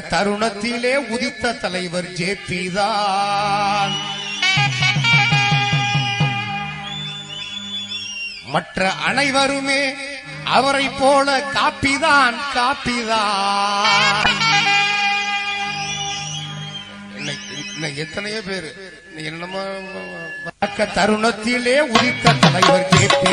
தருணத்திலே உதித்த தலைவர் ஜே மற்ற அனைவருமே அவரை போல காப்பிதான் காப்பிதான் எத்தனையோ பேரு என்னமா தருணத்திலே உதித்த தலைவர் ஜே பி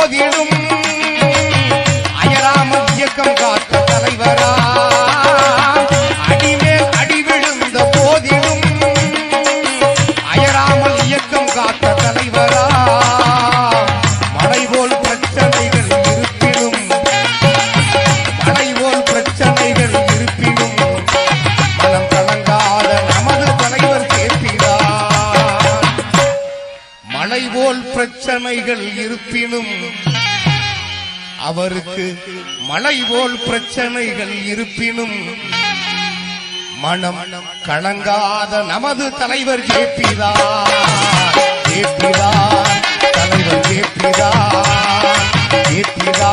போதிடும் அயராம இயக்கம் காத்த தலைவரா. அடிமேல் அடிவிழுந்த போதிடும் அயரா போல் பிரச்சனைகள் இருப்பினும் அவருக்கு மழை போல் பிரச்சனைகள் இருப்பினும் மனம் கலங்காத நமது தலைவர் கேபிதா கேபிதா தலைவர் கேபிதா கேபிதா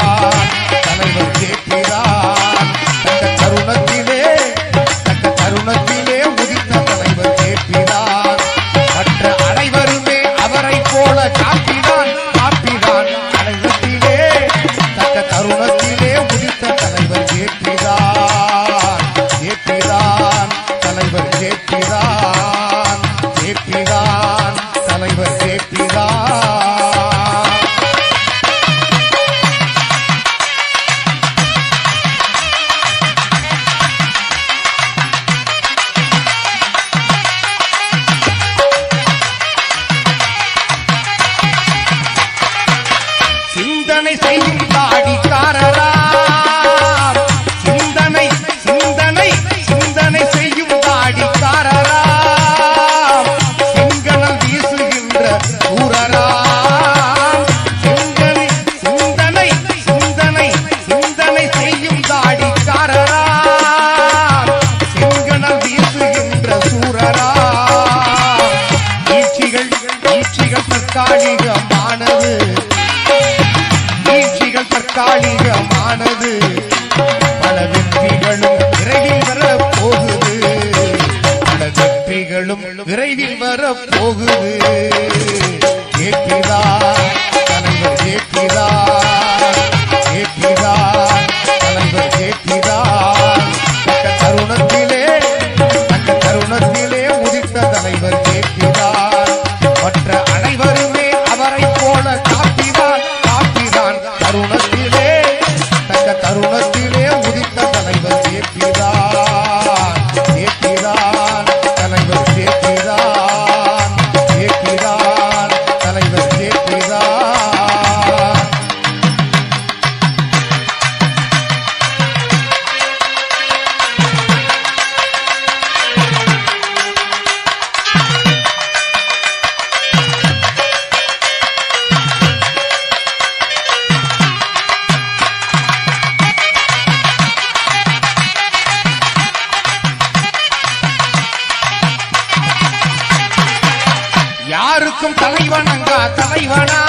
tirar விரைவில் வரப்போகுது. தலைவனங்கா தலைவனா?